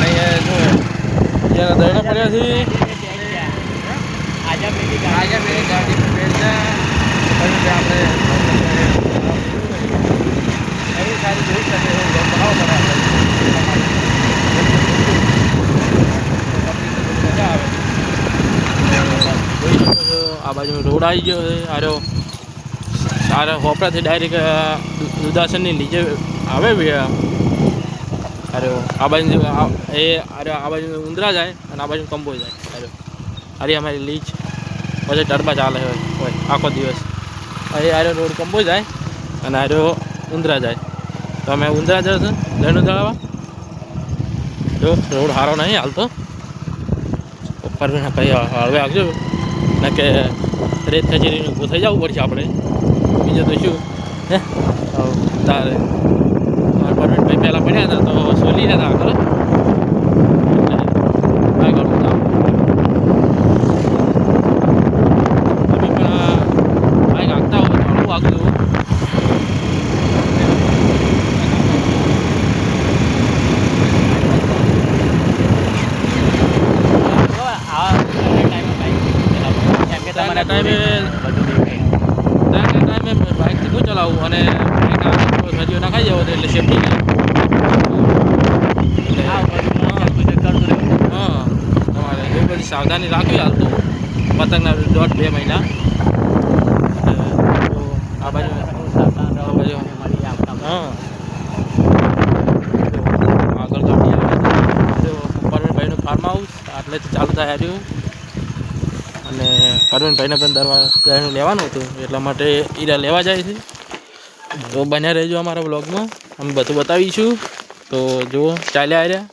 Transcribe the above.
આવ્યા છીએ આજા મેરી આજે મેરી ગાડી બેઠા પછી આપણે સારી જોઈ શકે છે. છો આ બાજુ રોડ આવી ગયો છે. આરો સારા હોપરાથી ડાયરેક્ટ દુદાસનની નીચે આવે અરે આ બાજુ એ અરે આ બાજુ ઉંદરા જાય અને આ બાજુ કંબો જાય. અરે અરે અમારી લીચ. પછી ટરબા ચાલે હોય આખો દિવસ. અરે આર્યો રોડ કંબો જાય અને આર્યો ઉંદરા જાય. તો અમે ઉંદરા જશે લેણું દળાવવા જો રોડ સારો નહીં હાલતો. ઉપર કઈ હળવે આવજો. ને કે રેત કચેરીનું ઊભું થઈ જવું પડશે આપણે. બીજું તો શું? હે. તારે મારા પરવીનભાઈ પહેલાં પડ્યા હતા તો સોલી હતા આગળ એટલે આગળ હતા તમે પણ આ બાઈક હાંકતા હોય તો હું હાંકજો તમારા ટાઈમે ત્યાંના ટાઈમે બાઇકથી હું ચલાવું અને સજીઓ નખાઈ જાવ એટલે સેફટી હા, તમારે બધી સાવધાની રાખવી હાલ તો પતંગના દોઢ બે મહિના. આ બાજુ આ બાજુ હા. આગળ ગાડી આવે. પરવીનભાઈનું ફાર્મ હાઉસ આટલે ચાલુ થાય રહ્યું અને પરવીનભાઈને પણ દરવાજા લેવાનું હતું. એટલા માટે ઈરા લેવા જાય છે. તો બન્યા રહેજો અમારા બ્લોગમાં અમે બધું બતાવીશું. તો જુઓ, ચાલ્યા આવ્યા